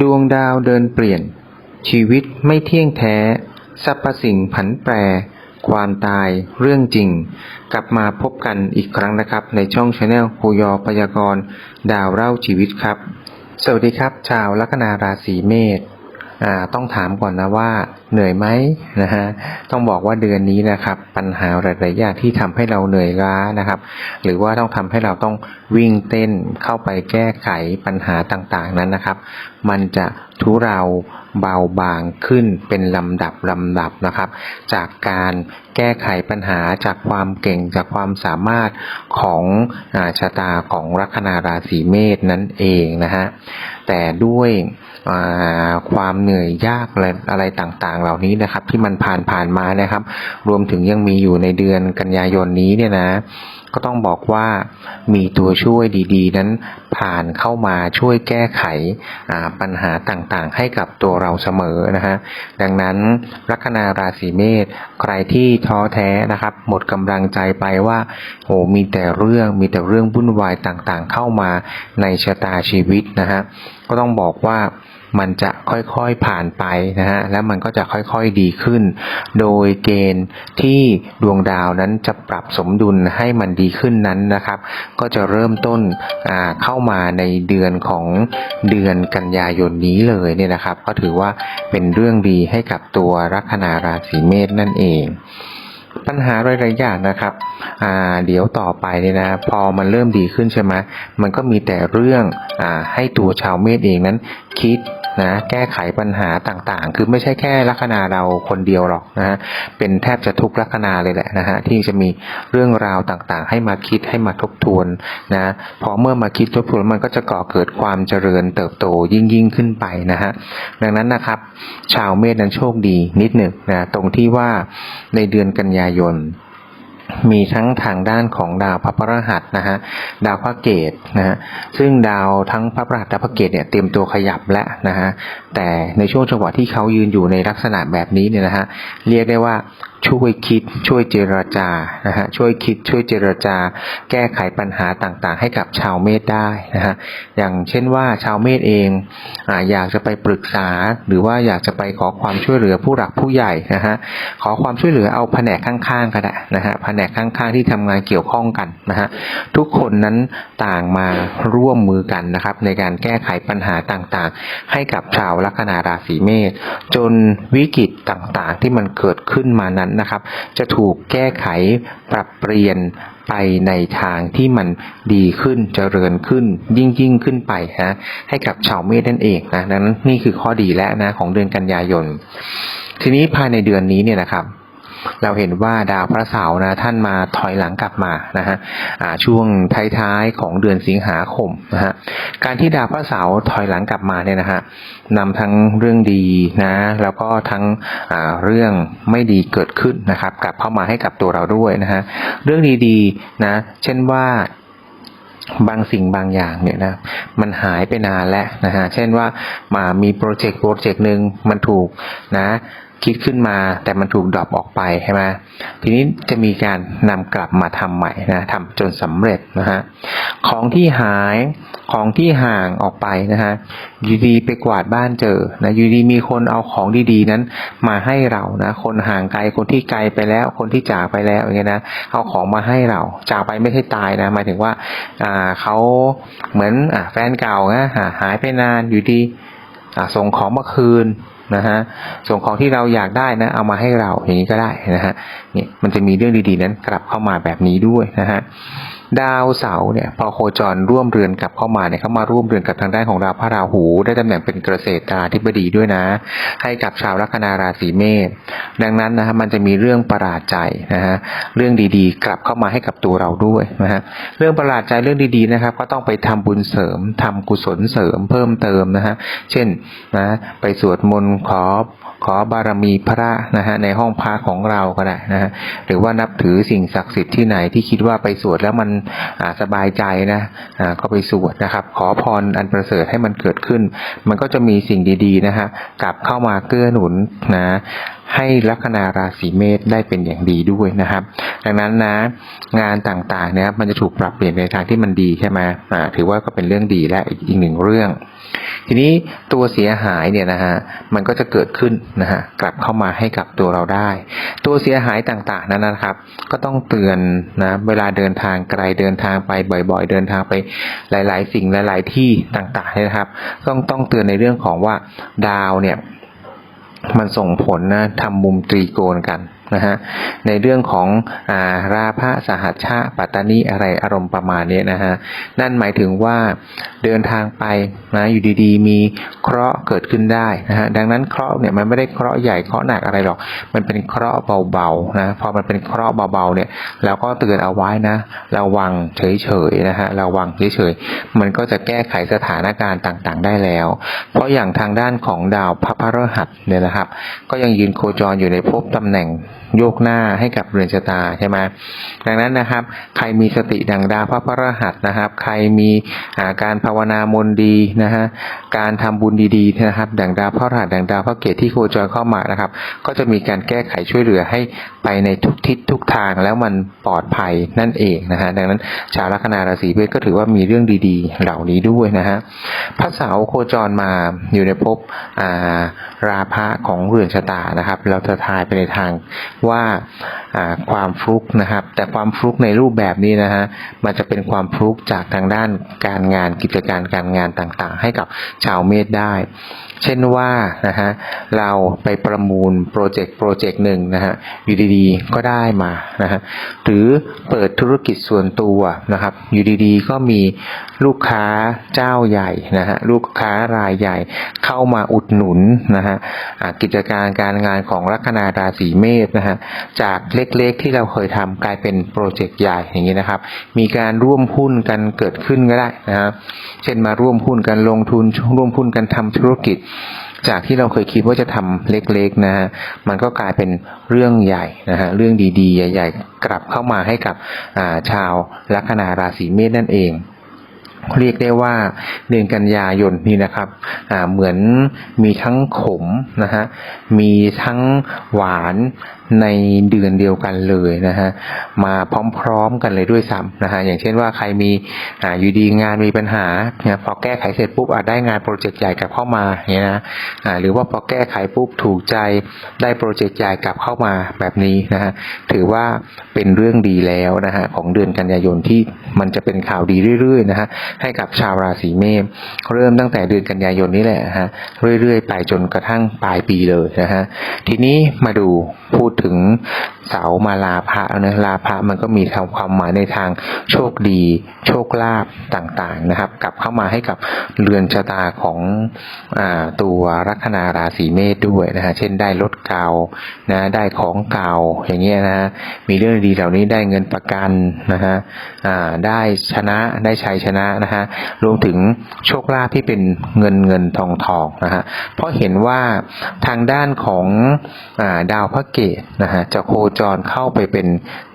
ดวงดาวเดินเปลี่ยน ชีวิตไม่เที่ยงแท้ สรรพสิ่งผันแปร ความตายเรื่องจริง กลับมาพบกันอีกครั้งนะครับ ในช่องชาแนลคูยอพยากรณ์ดาวเล่าชีวิตครับ สวัสดีครับ ชาวลัคนาราศีเมษต้องถามก่อนนะว่าเหนื่อยไหมนะฮะต้องบอกว่าเดือนนี้นะครับ ปัญหาหลายๆอย่างที่ทำให้เราเหนื่อยล้านะครับ หรือว่าต้องทำให้เราต้องวิ่งเต้นเข้าไปแก้ไขปัญหาต่างๆนั้นนะครับ มันจะทุเราเบาบางขึ้นเป็นลำดับลำดับนะครับ จากการแก้ไขปัญหาจากความเก่งจากความสามารถของอาชะตาของลัคนาราศีเมษนั่นเองนะฮะแต่ด้วยความเหนื่อยยากอะไรอะไรต่างๆ เหล่านี้นะครับ ที่มันผ่านผ่านมานะครับ รวมถึงยังมีอยู่ในเดือนกันยายนนี้เนี่ยนะ ก็ต้องบอกว่ามีตัวช่วยดีๆ นั้นผ่านเข้ามาช่วยแก้ไขปัญหาต่างๆ ให้กับตัวเราเสมอนะฮะดังนั้นลัคนาราศีเมษใครที่ท้อแท้นะครับ หมดกำลังใจไปว่าโอ้มีแต่เรื่องมีแต่เรื่องวุ่นวายต่างๆ เข้ามาในชะตาชีวิตนะฮะก็ต้องบอกว่า มันจะค่อยๆผ่านไปนะฮะแล้วมันก็จะค่อยๆดีขึ้น โดยเกณฑ์ที่ดวงดาวนั้นจะปรับสมดุลให้มันดีขึ้นนั้นนะครับ ก็จะเริ่มต้นเข้ามาในเดือนของเดือนกันยายนนี้เลยเนี่ยนะครับ ก็ถือว่าเป็นเรื่องดีให้กับตัวลัคนาราศีเมษนั่นเองปัญหาหลายๆอย่างนะครับ อ่า เดี๋ยวต่อไปเนี่ยนะ พอมันเริ่มดีขึ้นใช่ไหมมันก็มีแต่เรื่อง อ่า ให้ตัวชาวเมษเองนั้น คิด นะแก้ไขปัญหาต่างๆ คือไม่ใช่แค่ลัคนาเราคนเดียวหรอกนะฮะเป็นแทบจะทุกลัคนาเลยแหละนะฮะที่จะมีเรื่องราวต่างๆ ให้มาคิดให้มาทบทวนนะพอเมื่อมาคิดทบทวนมันก็จะก่อเกิดความเจริญเติบโตยิ่งยิ่งๆขึ้นไปนะฮะดังนั้นนะครับ ชาวเมษนั้นโชคดีนิดหนึ่งนะตรงที่ว่าในเดือนกันยายน มีทั้งทางด้านของดาวพระพรหัสนะฮะดาวพระเกตนะฮะซึ่งดาวทั้งพระพรหัสและพระเกตเนี่ยเตรียมตัวขยับแล้วนะฮะแต่ในช่วงจังหวะที่เขายืนอยู่ในลักษณะแบบนี้เนี่ยนะฮะเรียกได้ว่าช่วยคิดช่วยเจรจานะฮะช่วยคิดช่วยเจรจา แก้ไขปัญหาต่างๆ ให้กับชาวเมษได้นะฮะอย่างเช่นว่าชาวเมษเองออยากจะไปปรึกษา หรือว่าอยากจะไปขอความช่วยเหลือผู้หลักผู้ใหญ่นะฮะขอความช่วยเหลือเอาแผนกข้างๆก็ได้นะฮะแผนกข้างๆที่ทำงานเกี่ยวข้องกันนะฮะทุกคนนั้นต่างมาร่วมมือกันนะครับในการแก้ไขปัญหาต่างๆ ให้กับชาวลัคนาราศีเมษจนวิกฤตต่างๆ ที่มันเกิดขึ้นมานั้นนะครับ จะถูกแก้ไขปรับเปลี่ยนไปในทางที่มันดีขึ้นเจริญขึ้นยิ่งยิ่งขึ้นไปฮะให้กับชาวเมษนั่นเองนะดังนั้นนี่คือข้อดีแล้วนะของเดือนกันยายน ทีนี้ภายในเดือนนี้เนี่ยนะครับ เราเห็นว่าดาวพระเสาร์นะท่านมาถอยหลังกลับมานะฮะช่วงท้ายๆของเดือนสิงหาคมนะฮะการที่ดาวพระเสาร์ถอยหลังกลับมาเนี่ยนะฮะนำทั้งเรื่องดีนะแล้วก็ทั้งเรื่องไม่ดีเกิดขึ้นนะครับ กลับเข้ามาให้กับตัวเราด้วยนะฮะเรื่องดีๆนะเช่นว่าบางสิ่งบางอย่างเนี่ยนะมันหายไปนานแล้วนะฮะเช่นว่ามามีโปรเจกต์โปรเจกต์หนึ่งมันถูกนะ คิดขึ้นมา แต่มันถูกดรอปออกไปใช่ไหมทีนี้จะมีการนำกลับมาทำใหม่นะทำจนสำเร็จนะฮะของที่หายของที่ห่างออกไปนะฮะอยูดีไปกวาดบ้านเจอนะอยูดีมีคนเอาของดีๆนั้นมาให้เรานะคนห่างไกลคนที่ไกลไปแล้ว คนที่จากไปแล้วอย่างเงี้ยนะเอาของมาให้เรา จากไปไม่ใช่ตายนะหมายถึงว่าอ่าเขาเหมือนอ่าแฟนเก่านะหาหายไปนานอยู่ดีอ่าส่งของมาคืน นะฮะส่งของที่เราอยากได้นะเอามาให้เราอย่างนี้ก็ได้นะฮะนี่มันจะมีเรื่องดีๆนั้นกลับเข้ามาแบบนี้ด้วยนะฮะ ดาวเสาร์เนี่ยพอโคจรร่วมเรือนกลับเข้ามาเนี่ยเข้ามาร่วมเรือนกับทางด้านของดาวพระราหู ได้ตำแหน่งเป็นเกษตราธิบดีด้วยนะ ให้กับชาวลัคนาราศีเมษดังนั้นนะฮะมันจะมีเรื่องประหลาดใจนะฮะเรื่องดีๆ กลับเข้ามาให้กับตัวเราด้วยนะฮะเรื่องประหลาดใจเรื่องดีๆนะครับ ก็ต้องไปทำบุญเสริมทำกุศลเสริมเพิ่มเติมนะฮะเช่นนะไปสวดมนต์ขอขอบารมีพระนะฮะในห้องพักของเราก็ได้นะฮะหรือว่านับถือสิ่งศักดิ์สิทธิ์ที่ไหนที่คิดว่าไปสวดแล้วมันสบายใจนะก็ไปสวดนะครับ ขอพรอันประเสริฐให้มันเกิดขึ้น มันก็จะมีสิ่งดีๆนะฮะกลับเข้ามาเกื้อหนุนนะให้ลัคนาราศีเมษได้เป็นอย่างดีด้วยนะครับ ดังนั้นนะงานต่างๆเนี่ยมันจะถูกปรับเปลี่ยนในทางที่มันดีใช่ไหมถือว่าก็เป็นเรื่องดีและอีกหนึ่งเรื่อง ทีนี้ตัวเสียหายเนี่ยนะฮะมันก็จะเกิดขึ้นนะฮะกลับเข้ามาให้กับตัวเราได้ ตัวเสียหายต่างๆนั้นนะครับ ก็ต้องเตือนนะเวลาเดินทางไกลเดินทางไปบ่อย ๆ เดินทางไปหลาย ๆ สิ่งหลาย ๆ ที่ต่างๆเนี่ยนะครับ ต้องต้องเตือนในเรื่องของว่าดาวเนี่ยมันส่งผลนะทำมุมตรีโกณกัน นะฮะในเรื่องของอาราพะสหัชชะปัตตานีอะไรอารมณ์ประมาณนี้นะฮะนั่นหมายถึงว่าเดินทางไปนะอยู่ดีๆ มีเคราะห์เกิดขึ้นได้นะฮะดังนั้นเคราะห์เนี่ยมันไม่ได้เคราะห์ใหญ่เคราะห์หนักอะไรหรอก มันเป็นเคราะห์เบาๆนะพอมันเป็นเคราะห์เบาๆเนี่ยเราก็เตือนเอาไว้นะระวังเฉยๆนะฮะระวังเฉยๆมันก็จะแก้ไขสถานการณ์ต่างๆ ได้แล้ว เพราะอย่างทางด้านของดาวพระพฤหัสเนี่ยนะครับ ก็ยังยืนโคจรอยู่ในภพตำแหน่ง โยกหน้าให้กับเรือนชะตาใช่ไหมดังนั้นนะครับ ใครมีสติดังดาพระพฤหัสนะครับ ใครมีอาการภาวนามนต์ดีนะฮะการทำบุญดีๆนะครับ ดังดาพระพฤหัสดังดาพระเกตที่โคจรเข้ามานะครับ ก็จะมีการแก้ไขช่วยเหลือให้ไปในทุกทิศทุกทางแล้วมันปลอดภัยนั่นเองนะฮะดังนั้นชาวลัคนาราศีเมษก็ถือว่ามีเรื่องดีๆ เหล่านี้ด้วยนะฮะพระเสาโคจรมาอยู่ในภพาราพะของเรือนชะตานะครับ เราจะทายไปในทางว่าความฟลุกนะครับ แต่ความฟลุกในรูปแบบนี้นะฮะมันจะเป็นความฟลุกจากทางด้านการงานกิจการการงานต่างๆ ให้กับชาวเมษได้ เช่นว่านะฮะเราไปประมูลโปรเจกต์โปรเจกต์หนึ่งนะฮะอยู่ดีๆก็ได้มานะฮะหรือเปิดธุรกิจส่วนตัวนะครับ อยู่ดีๆ ก็มีลูกค้าเจ้าใหญ่นะฮะลูกค้ารายใหญ่เข้ามาอุดหนุนนะฮะกิจการการงานของลัคนาราศีเมษนะฮะจากเล็กๆที่เราเคยทำกลายเป็นโปรเจกต์ใหญ่อย่างนี้นะครับ มีการร่วมหุ้นกันเกิดขึ้นก็ได้นะครับเช่นมาร่วมหุ้นกันลงทุนร่วมหุ้นกันทำธุรกิจ จากที่เราเคยคิดว่าจะทำเล็กๆนะฮะมันก็กลายเป็นเรื่องใหญ่นะฮะเรื่องดีๆ ใหญ่ ๆ กลับเข้ามาให้กับาชาวลัคนาราศีเมษนั่นเองเรียกได้ว่าเดือนกันยายนนี่นะครับเหมือนมีทั้งขมนะฮะมีทั้งหวานในเดือนเดียวกันเลยนะฮะมาพร้อมๆกันเลยด้วยซ้ำนะฮะอย่างเช่นว่าใครมีอ่าอยู่ดีงานมีปัญหาเนี่ยพอแก้ไขเสร็จปุ๊บอาจได้งานโปรเจกต์ใหญ่กลับเข้ามาเงี้ยนะอ่าหรือว่าพอแก้ไขปุ๊บถูกใจได้โปรเจกต์ใหญ่กลับเข้ามาแบบนี้นะฮะถือว่าเป็นเรื่องดีแล้วนะฮะของเดือนกันยายนที่มันจะเป็นข่าวดีเรื่อยๆนะฮะให้กับชาวราศีเมษเริ่มตั้งแต่เดือนกันยายนนี้แหละฮะเรื่อยๆ ไปจนกระทั่งปลายปีเลยนะฮะทีนี้มาดูพูดถึงเสามาลาภะนะลาภะมันก็มีความหมายในทางโชคดี โชคลาภต่างๆนะครับ กลับเข้ามาให้กับเรือนชะตาของอตัวลัคนาราศีเมษด้วยนะฮะเช่นได้รถเก่านะได้ของเก่าอย่างเงี้ยนะฮะมีเรื่องดีเหล่านี้ได้เงินประกันนะฮะได้ชนะได้ชัยชนะนะฮะรวมถึงโชคลาภที่เป็นเงินเงินทองทองนะฮะเพราะเห็นว่าทางด้านของอดาวพระเกตนะฮะจะโคจรเข้าไปเป็น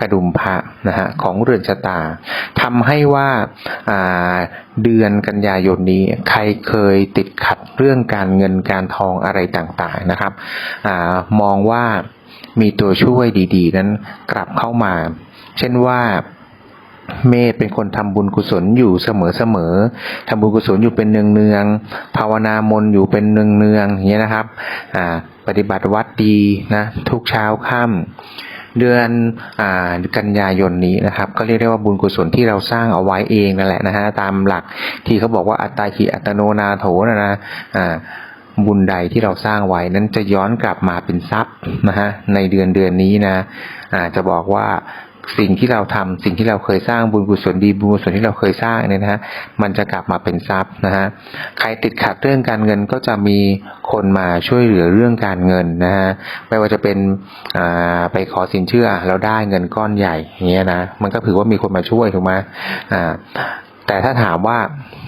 กระดุมพระนะฮะของเรือนชะตาทำให้ว่าาเดือนกันยายนนี้ใครเคยติดขัดเรื่องการเงินการทองอะไรต่างๆนะครับอมองว่ามีตัวช่วยดี ๆ นั้นกลับเข้ามา เช่นว่า เมธเป็นคนทำบุญกุศลอยู่เสมอๆทำบุญกุศลอยู่เป็นเนืองๆภาวนามนต์อยู่เป็นเนืองๆอย่างเงี้ยนะครับอ่าปฏิบัติวัดดีนะทุกเช้าค่ำเดือนอ่ากันยายนนี้นะครับ ก็เรียกได้ว่าบุญกุศลที่เราสร้างเอาไว้เองนั่นแหละนะฮะตามหลักที่เขาบอกว่าอัตตาหิอัตโนนาโถนะนะอ่าบุญใดที่เราสร้างไว้นั้นจะย้อนกลับมาเป็นทรัพย์นะฮะในเดือนเดือนนี้นะอ่าจะบอกว่า สิ่งที่เราทำสิ่งที่เราเคยสร้างบุญกุศลดีบุญกุศลที่เราเคยสร้างเนี่ยนะฮะมันจะกลับมาเป็นทรัพย์นะฮะใครติดขัดเรื่องการเงินก็จะมีคนมาช่วยเหลือเรื่องการเงินนะฮะไม่ว่าจะเป็นอ่าไปขอสินเชื่อเราได้เงินก้อนใหญ่อย่างเงี้ยนะมันก็ถือว่ามีคนมาช่วยถูกไหมอ่า แต่ถ้าถามว่า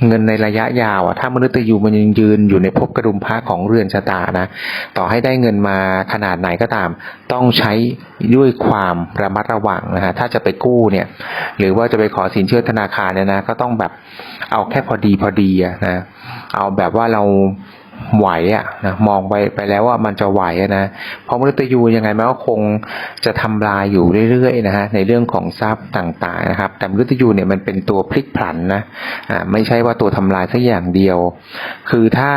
เงินในระยะยาวอะถ้ามนุษย์ยูมันยังยืนอยู่ในภพกระดุมพระของเรือนชะตานะ ต่อให้ได้เงินมาขนาดไหนก็ตาม ต้องใช้ด้วยความระมัดระวังนะฮะถ้าจะไปกู้เนี่ย หรือว่าจะไปขอสินเชื่อธนาคารเนี่ยนะ ก็ต้องแบบเอาแค่พอดีพอดีนะเอาแบบว่าเรา ไหวอะนะมองไปไปแล้วว่ามันจะไหวนะเพราะมฤตยูยังไงมันก็คงจะทำลายอยู่เรื่อยๆนะฮะในเรื่องของทรัพย์ต่างๆนะครับ แต่มฤตยูเนี่ยมันเป็นตัวพลิกผลันนะอ่าไม่ใช่ว่าตัวทำลายสักอย่างเดียว คือถ้า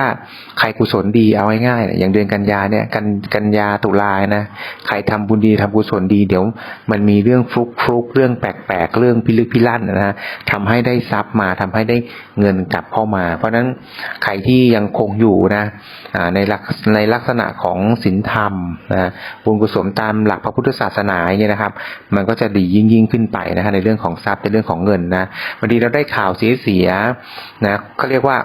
ใครกุศลดีเอาง่ายๆอย่างเดือนกันยาเนี่ยกันกันยาตุลานะใครทำบุญดีทำกุศลดีเดี๋ยว มันมีเรื่องฟลุกฟลุกเรื่องแปลกๆเรื่องพิลึกพิลั่นนะฮะทำให้ได้ทรัพย์มาทำให้ได้เงินกลับเข้ามา เพราะฉะนั้นใครที่ยังคงอยู่นะในลักในลักษณะของศีลธรรมนะบุญกุศลตามหลักพระพุทธศาสนาอย่างเงี้ยนะครับ มันก็จะดียิ่งยิ่งขึ้นไปนะฮะในเรื่องของทรัพย์ในเรื่องของเงินนะบางทีเราได้ข่าวเสียเสียนะเขาเรียกว่า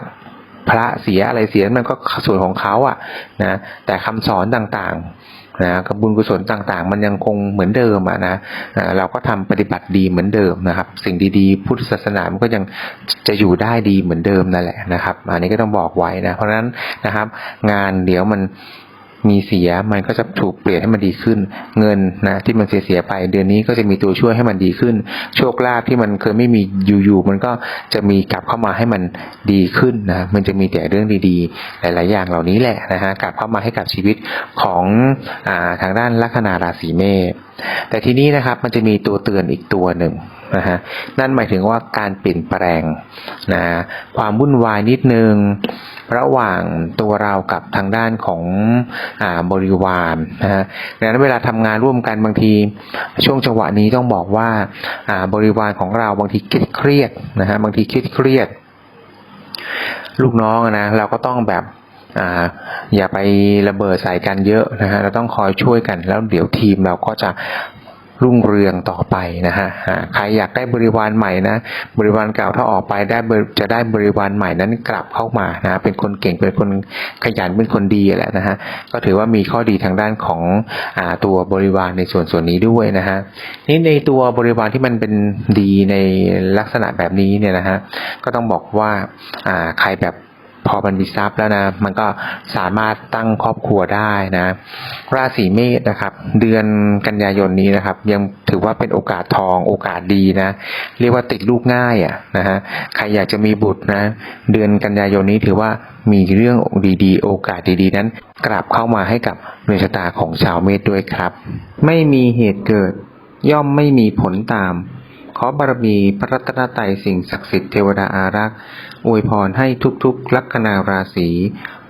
พระเสียอะไรเสียมันก็ส่วนของเขาอะนะแต่คำสอนต่างๆ นะกับบุญกุศลต่างๆ มันยังคงเหมือนเดิมอะนะเราก็ทำปฏิบัติดีเหมือนเดิมนะครับ สิ่งดีๆ พุทธศาสนามันก็ยังจะอยู่ได้ดีเหมือนเดิมนั่นแหละนะครับ อันนี้ก็ต้องบอกไว้นะ เพราะฉะนั้นนะครับ งานเดี๋ยวมัน มีเสียมันก็จะถูกเปลี่ยนให้มันดีขึ้น เงินนะที่มันเสียเสียไป เดือนนี้ก็จะมีตัวช่วยให้มันดีขึ้น โชคลาภที่มันเคยไม่มีอยู่ๆมันก็จะมีกลับเข้ามาให้มันดีขึ้นนะมันจะมีแต่เรื่องดีๆ หลาย ๆ อย่างเหล่านี้แหละนะฮะกลับเข้ามาให้กับชีวิตของอาทางด้านลัคนาราศีเมษ แต่ทีนี้นะครับมันจะมีตัวเตือนอีกตัวหนึ่งนะฮะนั่นหมายถึงว่าการเปลี่ยนแปลงนะความวุ่นวายนิดนึง ระหว่างตัวเรากับทางด้านของอบริวารนะฮะดังนั้นเวลาทำงานร่วมกันบางทีช่วงจังหวะนี้ต้องบอกว่าบริวารของเราบางทีเครียดนะฮะบางทีเครียดเครียดลูกน้องนะเราก็ต้องแบบ อย่าไประเบิดใส่กันเยอะนะฮะเราต้องคอยช่วยกันแล้วเดี๋ยวทีมเราก็จะรุ่งเรืองต่อไปนะฮะใครอยากได้บริวารใหม่นะ บริวารเก่าถ้าออกไปได้จะได้บริวารใหม่นั้นกลับเข้ามานะเป็นคนเก่งเป็นคนขยันเป็นคนดีแหละนะฮะก็ถือว่ามีข้อดีทางด้านของอตัวบริวารในส่วนส่วนนี้ด้วยนะฮะนี่ในตัวบริวารที่มันเป็นดีในลักษณะแบบนี้เนี่ยนะฮะก็ต้องบอกว่าใครแบบ พอมันมีทรัพย์แล้วนะ มันก็สามารถตั้งครอบครัวได้นะ ราศีเมษนะครับ เดือนกันยายนนี้นะครับ ยังถือว่าเป็นโอกาสทองโอกาสดีนะ เรียกว่าติดลูกง่ายอะนะฮะใครอยากจะมีบุตรนะ เดือนกันยายนนี้ถือว่ามีเรื่องดีๆ โอกาสดีๆ นั้น กลับเข้ามาให้กับเรือนชะตาของชาวเมษด้วยครับ ไม่มีเหตุเกิด ย่อมไม่มีผลตาม ขอบารมีพระรัตนตรัยสิ่งศักดิ์สิทธิ์เทวดาอารักษ์อวยพรให้ทุกๆ ลัคนาราศี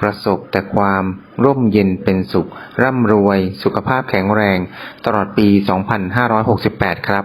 ประสบแต่ความร่มเย็นเป็นสุข ร่ำรวย สุขภาพแข็งแรง ตลอดปี 2568 ครับ